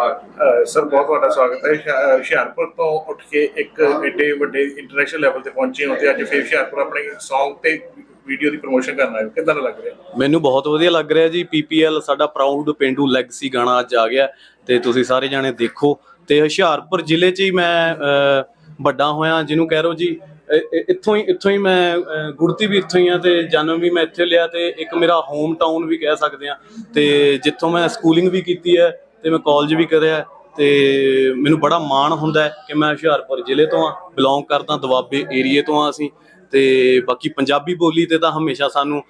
Sir, ਬਹੁਤ ਤੁਹਾਡਾ ਸਵਾਗਤ ਹੈ। ਹੁਸ਼ਿਆਰਪੁਰ ਤੋਂ ਉੱਠ ਕੇ ਇੱਕ ਏਡੇ ਵੱਡੇ ਇੰਟਰਨੈਸ਼ਨਲ ਲੈਵਲ ਤੇ ਪਹੁੰਚੇ ਹੋ ਤੇ ਅੱਜ ਫਿਰ ਹੁਸ਼ਿਆਰਪੁਰ ਆਪਣੇ Song ਤੇ ਵੀਡੀਓ ਦੀ ਪ੍ਰੋਮੋਸ਼ਨ ਕਰਨ ਆਏ ਕਿੱਦਾਂ ਲੱਗ ਰਿਹਾ? ਮੈਨੂੰ ਬਹੁਤ ਵਧੀਆ ਲੱਗ ਰਿਹਾ ਜੀ। ਪੀਪੀਐਲ ਸਾਡਾ ਪ੍ਰਾਊਡ ਪਿੰਡੂ ਲੈਗਸੀ ਗਾਣਾ ਅੱਜ ਆ ਗਿਆ ਤੇ ਤੁਸੀਂ ਸਾਰੇ ਜਾਣੇ ਦੇਖੋ। ਤੇ ਹੁਸ਼ਿਆਰਪੁਰ ਜ਼ਿਲ੍ਹੇ 'ਚ ਹੀ ਮੈਂ ਵੱਡਾ ਹੋਇਆ, ਜਿਹਨੂੰ ਕਹਿ ਰੋ ਜੀ ਇੱਥੋਂ ਹੀ ਇੱਥੋਂ ਹੀ ਮੈਂ ਗੁੜਤੀ ਵੀ ਇੱਥੋਂ ਹੀ ਆ ਤੇ ਜਨਮ ਵੀ ਮੈਂ ਇੱਥੇ ਲਿਆ ਤੇ ਇੱਕ ਮੇਰਾ ਹੋਮ ਟਾਊਨ ਵੀ ਕਹਿ ਸਕਦੇ ਆ ਤੇ ਜਿੱਥੋਂ ਮੈਂ ਸਕੂਲਿੰਗ ਵੀ ਕੀਤੀ ਹੈ ਤੇ ਮੈਂ ਕਾਲਜ ਵੀ ਕਰਿਆ ਤੇ ਮੈਨੂੰ ਬੜਾ ਮਾਣ ਹੁੰਦਾ ਹੈ ਕਿ ਮੈਂ ਹੁਸ਼ਿਆਰਪੁਰ ਜ਼ਿਲ੍ਹੇ ਤੋਂ ਆ ਬਿਲੋਂਗ ਕਰਦਾ ਦੁਆਬੇ ਏਰੀਏ ਤੋਂ ਆ ਅਸੀਂ ਤੇ ਬਾਕੀ ਪੰਜਾਬੀ ਬੋਲੀ ਤੇ ਤਾਂ ਹਮੇਸ਼ਾ ਸਾਨੂੰ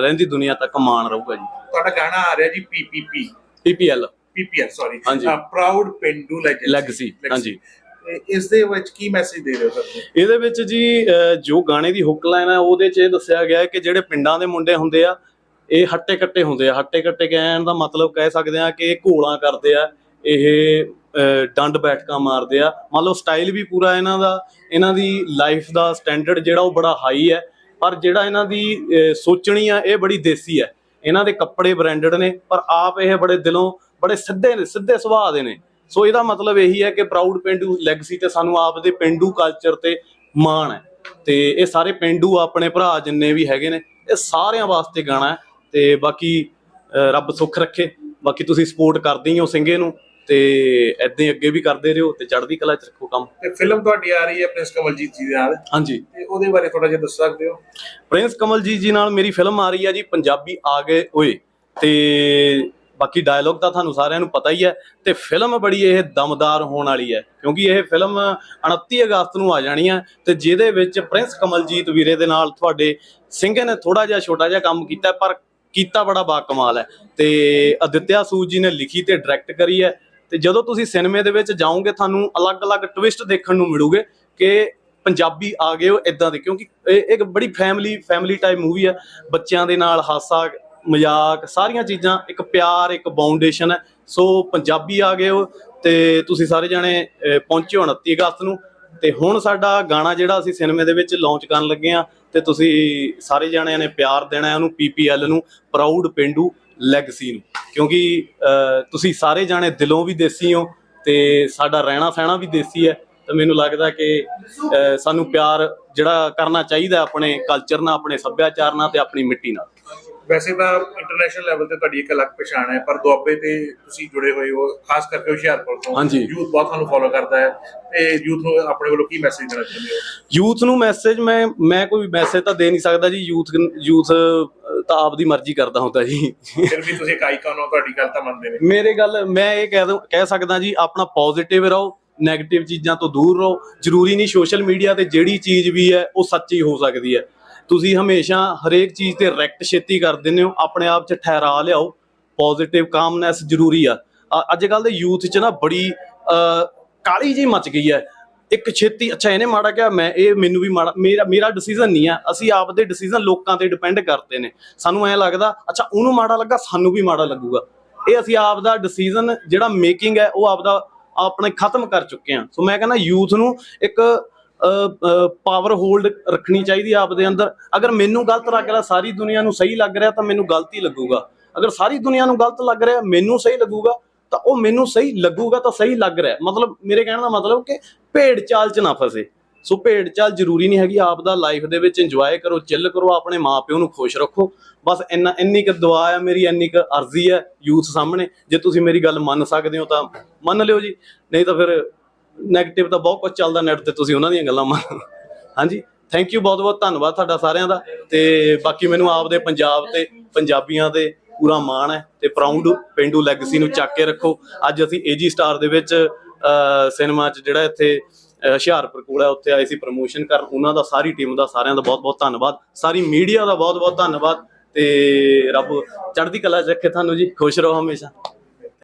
ਰਹਿੰਦੀ ਦੁਨੀਆ ਤੱਕ ਮਾਣ ਰਹੂਗਾ ਜੀ। ਤੁਹਾਡਾ ਗਾਣਾ ਆ ਰਿਹਾ ਜੀ PPP PPL PPL sorry. Proud Pindu Legacy, ਹਾਂਜੀ। ਇਸ ਦੇ ਵਿੱਚ ਕੀ ਮੈਸੇਜ ਦੇ ਰਹੇ ਹੋ ਸਰ? ਇਹਦੇ ਵਿੱਚ ਜੀ ਜੋ ਗਾਣੇ ਦੀ ਹੁੱਕ ਲਾਈਨ ਹੈ ਉਹਦੇ 'ਚ ਇਹ ਦੱਸਿਆ ਗਿਆ ਹੈ ਕਿ ਜਿਹੜੇ ਪਿੰਡਾਂ ਦੇ ਮੁੰਡੇ ਹੁੰਦੇ ਆ ਇਹ ਹੱਟੇ ਕੱਟੇ ਹੁੰਦੇ ਆ। ਹੱਟੇ ਕੱਟੇ ਕਹਿਣ ਦਾ ਮਤਲਬ ਕਹਿ ਸਕਦੇ ਆ ਕਿ ਇਹ ਘੋਲਾਂ ਕਰਦੇ ਆ। ਇਹ ਡੰਡ ਬੈਠਕਾਂ ਮਾਰਦੇ ਆ। ਮੰਨ ਲਓ ਸਟਾਈਲ ਵੀ ਪੂਰਾ ਇਹਨਾਂ ਦਾ, ਇਹਨਾਂ ਦੀ ਲਾਈਫ ਦਾ ਸਟੈਂਡਰਡ ਜਿਹੜਾ ਉਹ ਬੜਾ ਹਾਈ ਹੈ। ਪਰ ਜਿਹੜਾ ਇਹਨਾਂ ਦੀ ਸੋਚਣੀ ਆ, ਇਹ ਬੜੀ ਦੇਸੀ ਹੈ। ਇਹਨਾਂ ਦੇ ਕੱਪੜੇ ਬ੍ਰਾਂਡਡ ਨੇ, ਪਰ ਆਪ ਇਹ ਬੜੇ ਦਿਲੋਂ, ਬੜੇ ਸਿੱਧੇ ਨੇ, ਸਿੱਧੇ ਸੁਭਾਅ ਦੇ ਨੇ। ਸੋ ਇਹਦਾ ਮਤਲਬ ਇਹੀ ਹੈ ਕਿ ਪ੍ਰਾਊਡ ਪਿੰਡੂ ਲੈਗਸੀ ਤੇ ਸਾਨੂੰ ਆਪ ਦੇ ਪਿੰਡੂ ਕਲਚਰ ਤੇ ਮਾਣ ਹੈ। ਤੇ ਇਹ ਸਾਰੇ ਪਿੰਡੂ ਆਪਣੇ ਭਰਾ ਜਿੰਨੇ ਵੀ ਹੈਗੇ ਨੇ, ਇਹ ਸਾਰਿਆਂ ਵਾਸਤੇ ਗਾਣਾ ਹੈ। ਤੇ ਬਾਕੀ ਰੱਬ ਸੁੱਖ ਰੱਖੇ। ਬਾਕੀ ਤੁਸੀਂ ਸਪੋਰਟ ਕਰਦੇ ਹੀ ਹੋ ਸਿੰਘੇ ਨੂੰ ਤੇ ਐਦਾਂ ਹੀ ਅੱਗੇ ਵੀ ਕਰਦੇ ਰਹੋ ਤੇ ਚੜ੍ਹਦੀ ਕਲਾ ਚ ਰੱਖੋ ਕੰਮ। ਤੇ ਫਿਲਮ ਤੁਹਾਡੀ ਆ ਰਹੀ ਹੈ ਪ੍ਰਿੰਸ ਕਮਲਜੀਤ ਜੀ ਦੇ ਨਾਲ। ਹਾਂਜੀ। ਤੇ ਉਹਦੇ ਬਾਰੇ ਥੋੜਾ ਜਿਹਾ ਦੱਸ ਸਕਦੇ ਹੋ? ਪ੍ਰਿੰਸ ਕਮਲਜੀਤ ਜੀ ਨਾਲ ਮੇਰੀ ਫਿਲਮ ਆ ਰਹੀ ਹੈ ਜੀ ਪੰਜਾਬੀ ਆ ਗਏ ਓਏ। ਤੇ ਬਾਕੀ ਡਾਇਲੋਗ ਤਾਂ ਤੁਹਾਨੂੰ ਸਾਰਿਆਂ ਨੂੰ ਪਤਾ ਹੀ ਹੈ ਤੇ ਫਿਲਮ ਬੜੀ ਇਹ ਦਮਦਾਰ ਹੋਣ ਵਾਲੀ ਹੈ। ਕਿਉਂਕਿ ਇਹ ਫਿਲਮ 29 ਅਗਸਤ ਨੂੰ ਆ ਜਾਣੀ ਹੈ ਤੇ ਜਿਹਦੇ ਵਿੱਚ ਪ੍ਰਿੰਸ ਕਮਲਜੀਤ ਵੀਰੇ ਦੇ ਨਾਲ ਤੁਹਾਡੇ ਸਿੰਘੇ ਨੇ ਥੋੜਾ ਜਿਹਾ ਛੋਟਾ ਜਿਹਾ ਕੰਮ ਕੀਤਾ ਪਰ ਕੀਤਾ ਬੜਾ ਬਾ ਕਮਾਲ ਹੈ। ਤੇ ਅਦਿੱਤਿਆ ਸੂਦ ਜੀ ਨੇ ਲਿਖੀ ਤੇ ਡਾਇਰੈਕਟ ਕਰੀ ਹੈ। ਤੇ ਜਦੋਂ ਤੁਸੀਂ ਸਿਨੇਮੇ ਦੇ ਵਿੱਚ ਜਾਓਗੇ, ਤੁਹਾਨੂੰ ਅਲੱਗ-ਅਲੱਗ ਟਵਿਸਟ ਦੇਖਣ ਨੂੰ ਮਿਲੂਗੇ ਕਿ ਪੰਜਾਬੀ ਆ ਗਏ ਹੋ ਇਦਾਂ ਦੇ। ਕਿਉਂਕਿ ਇਹ ਇੱਕ ਬੜੀ ਫੈਮਿਲੀ ਫੈਮਿਲੀ ਟਾਈਪ ਮੂਵੀ ਹੈ। ਬੱਚਿਆਂ ਦੇ ਨਾਲ ਹਾਸਾ, ਮਜ਼ਾਕ, ਸਾਰੀਆਂ ਚੀਜ਼ਾਂ, ਇੱਕ ਪਿਆਰ, ਇੱਕ ਬਾਉਂਡੇਸ਼ਨ ਹੈ। ਸੋ ਪੰਜਾਬੀ ਆ ਗਏ ਹੋ ਤੇ ਤੁਸੀਂ ਸਾਰੇ ਜਾਣੇ ਪਹੁੰਚੇ ਹੋ 29 ਅਗਸਤ ਨੂੰ। ਤੇ ਹੁਣ ਸਾਡਾ ਗਾਣਾ ਜਿਹੜਾ ਅਸੀਂ ਸਿਨੇਮੇ ਦੇ ਵਿੱਚ ਲਾਂਚ ਕਰਨ ਲੱਗੇ ਆ ਤੇ ਤੁਸੀਂ ਸਾਰੇ ਜਾਣਿਆਂ ਨੇ ਪਿਆਰ ਦੇਣਾ ਹੈ ਉਹਨੂੰ ਪੀਪੀਐਲ ਨੂੰ, ਪ੍ਰਾਊਡ ਪਿੰਡੂ ਲੈਗਸੀ ਨੂੰ। ਕਿਉਂਕਿ ਤੁਸੀਂ ਸਾਰੇ ਜਾਣੇ ਦਿਲੋਂ ਵੀ ਦੇਸੀ ਹੋ ਤੇ ਸਾਡਾ ਰਹਿਣਾ ਸਹਿਣਾ ਵੀ ਦੇਸੀ ਹੈ। ਤਾਂ ਮੈਨੂੰ ਲੱਗਦਾ ਕਿ ਸਾਨੂੰ ਪਿਆਰ ਜਿਹੜਾ ਕਰਨਾ ਚਾਹੀਦਾ ਆਪਣੇ ਕਲਚਰ ਨਾਲ, ਆਪਣੇ ਸੱਭਿਆਚਾਰ ਨਾਲ ਤੇ ਆਪਣੀ ਮਿੱਟੀ ਨਾਲ। ਵੈਸੇ ਤਾਂ ਇੰਟਰਨੈਸ਼ਨਲ ਲੈਵਲ ਤੇ ਤੁਹਾਡੀ ਇੱਕ ਅਲੱਗ ਪਛਾਣ ਹੈ ਪਰ ਦੁਆਬੇ ਤੇ ਤੁਸੀਂ ਜੁੜੇ ਹੋਏ ਹੋ ਖਾਸ ਕਰਕੇ ਹੁਸ਼ਿਆਰਪੁਰ ਤੋਂ। ਯੂਥ ਬਹੁਤ ਤੁਹਾਨੂੰ ਫੋਲੋ ਕਰਦਾ ਹੈ ਤੇ ਯੂਥ ਨੂੰ ਆਪਣੇ ਵੱਲੋਂ ਕੀ ਮੈਸੇਜ ਦੇਣਾ ਚਾਹੁੰਦੇ ਹੋ? ਯੂਥ ਨੂੰ ਮੈਸੇਜ ਮੈਂ ਮੈਂ ਕੋਈ ਮੈਸੇਜ ਤਾਂ ਦੇ ਨਹੀਂ ਸਕਦਾ ਜੀ ਯੂਥ ਯੂਥ ਤਾਂ ਆਪਦੀ ਮਰਜ਼ੀ ਕਰਦਾ ਹੁੰਦਾ ਜੀ। ਫਿਰ ਵੀ ਤੁਸੀਂ ਇੱਕ ਆਈਕਨ ਹੋ ਤੁਹਾਡੀ ਗੱਲ ਤਾਂ ਮੰਨਦੇ ਨੇ। ਮੇਰੇ ਗੱਲ ਮੈਂ ਇਹ ਕਹਿ ਦੂੰ ਕਹਿ ਸਕਦਾ ਜੀ ਆਪਣਾ ਪੋਜ਼ਿਟਿਵ ਰਹੋ 네ਗੇਟਿਵ ਚੀਜ਼ਾਂ ਤੋਂ ਦੂਰ ਰਹੋ। ਜ਼ਰੂਰੀ ਨਹੀਂ ਸੋਸ਼ਲ ਮੀਡੀਆ ਤੇ ਜਿਹੜੀ ਚੀਜ਼ ਵੀ ਹੈ ਉਹ ਸੱਚੀ ਹੋ ਸਕਦੀ ਹੈ। ਤੁਸੀਂ ਹਮੇਸ਼ਾ ਹਰੇਕ ਚੀਜ਼ ਤੇ ਰੈਕਟ ਛੇਤੀ ਕਰ ਦਿੰਦੇ ਹੋ ਆਪਣੇ ਆਪ 'ਚ ਠਹਿਰਾ ਲਿਆਓ। ਪੋਜ਼ਿਟਿਵ ਕਾਮਨੈਸ ਜ਼ਰੂਰੀ ਆ। ਅੱਜ ਕੱਲ ਦੇ ਯੂਥ 'ਚ ਨਾ ਬੜੀ ਅ, ਕਾਲੀ ਜੀ ਮਚ ਗਈ ਹੈ। ਇੱਕ ਛੇਤੀ ਅੱਛਾ ਇਹਨੇ ਮਾੜਾ ਕਿਹਾ ਮੈਂ ਇਹ ਮੈਨੂੰ ਵੀ ਮਾੜਾ ਮੇਰਾ ਮੇਰਾ ਡਿਸੀਜਨ ਨਹੀਂ ਆ। ਅਸੀਂ ਆਪਦੇ ਡਿਸੀਜਨ ਲੋਕਾਂ ਤੇ ਡਿਪੈਂਡ ਕਰਦੇ ਨੇ। ਸਾਨੂੰ ਐ ਲੱਗਦਾ ਅੱਛਾ ਉਹਨੂੰ ਮਾੜਾ ਲੱਗਾ ਸਾਨੂੰ ਵੀ ਮਾੜਾ ਲੱਗੂਗਾ। ਇਹ ਅਸੀਂ ਆਪ ਦਾ ਡਿਸੀਜਨ ਜਿਹੜਾ ਮੇਕਿੰਗ ਹੈ ਉਹ ਆਪਦਾ ਆਪਣੇ ਖਤਮ ਕਰ ਚੁੱਕੇ ਹਾਂ। ਸੋ ਮੈਂ ਕਹਿੰਦਾ ਯੂਥ ਨੂੰ ਇੱਕ ਪਾਵਰ ਹੋਲਡ ਰੱਖਣੀ ਚਾਹੀਦੀ ਆ ਆਪਦੇ ਅੰਦਰ। ਅਗਰ ਮੈਨੂੰ ਗਲਤ ਲੱਗ ਰਿਹਾ, ਸਾਰੀ ਦੁਨੀਆ ਨੂੰ ਸਹੀ ਲੱਗ ਰਿਹਾ, ਤਾਂ ਮੈਨੂੰ ਗਲਤ ਹੀ ਲੱਗੂਗਾ। ਅਗਰ ਸਾਰੀ ਦੁਨੀਆ ਨੂੰ ਗਲਤ ਲੱਗ ਰਿਹਾ, ਮੈਨੂੰ ਸਹੀ ਲੱਗੂਗਾ, ਤਾਂ ਉਹ ਮੈਨੂੰ ਸਹੀ ਲੱਗੂਗਾ ਤਾਂ ਸਹੀ ਲੱਗ ਰਿਹਾ। ਮਤਲਬ ਮੇਰੇ ਕਹਿਣ ਦਾ ਮਤਲਬ ਕਿ ਭੇਡ ਚਾਲ 'ਚ ਨਾ ਫਸੇ। ਸੋ ਭੇਡ ਚਾਲ ਜ਼ਰੂਰੀ ਨਹੀਂ ਹੈਗੀ, ਆਪ ਦਾ ਲਾਈਫ ਦੇ ਵਿੱਚ ਇੰਜੋਏ ਕਰੋ ਚਿੱਲ ਕਰੋ, ਆਪਣੇ ਮਾਪਿਓ ਨੂੰ ਖੁਸ਼ ਰੱਖੋ। ਬਸ ਇੰਨਾ, ਇੰਨੀ ਕੁ ਦੁਆ ਹੈ ਮੇਰੀ, ਇੰਨੀ ਕੁ ਅਰਜ਼ੀ ਹੈ ਯੂਥ ਸਾਹਮਣੇ। ਜੇ ਤੁਸੀਂ ਮੇਰੀ ਗੱਲ ਮੰਨ ਸਕਦੇ ਹੋ ਤਾਂ ਮੰਨ ਲਿਓ ਜੀ। ਨਹੀਂ ਤਾਂ ਫਿਰ 네ਗੇਟਿਵ ਤਾਂ ਬਹੁਤ ਕੁਝ ਚੱਲਦਾ ਨੈਟ ਤੇ ਤੁਸੀਂ ਉਹਨਾਂ ਦੀਆਂ ਗੱਲਾਂ ਮੰਨ ਹਾਂਜੀ ਥੈਂਕ ਯੂ ਬਹੁਤ ਬਹੁਤ ਧੰਨਵਾਦ ਤੁਹਾਡਾ ਸਾਰਿਆਂ ਦਾ। ਤੇ ਬਾਕੀ ਮੈਨੂੰ ਆਪਦੇ ਪੰਜਾਬ ਤੇ, ਪੰਜਾਬੀਆਂ ਦੇ ਪੂਰਾ ਮਾਣ ਹੈ ਤੇ ਪ੍ਰਾਊਡ ਪਿੰਡੂ ਲੈਗਸੀ ਨੂੰ ਚੱਕ ਕੇ ਰੱਖੋ। ਅੱਜ ਅਸੀਂ ਏਜੀ ਸਟਾਰ ਦੇ ਵਿੱਚ ਸਿਨੇਮਾ 'ਚ ਜਿਹੜਾ ਇੱਥੇ, ਅਹ, ਹੁਸ਼ਿਆਰਪੁਰ ਕੋਲ ਹੈ, ਉੱਥੇ ਆਏ ਸੀ ਪ੍ਰੋਮੋਸ਼ਨ ਕਰਨ। ਉਹਨਾਂ ਦਾ, ਸਾਰੀ ਟੀਮ ਦਾ ਸਾਰਿਆਂ ਦਾ ਬਹੁਤ ਬਹੁਤ ਧੰਨਵਾਦ। ਸਾਰੀ ਮੀਡੀਆ ਦਾ ਬਹੁਤ ਬਹੁਤ ਧੰਨਵਾਦ। ਤੇ ਰੱਬ ਚੜ੍ਹਦੀ ਕਲਾ 'ਚ ਰੱਖੇ ਤੁਹਾਨੂੰ ਜੀ। ਖੁਸ਼ ਰਹੋ ਹਮੇਸ਼ਾ।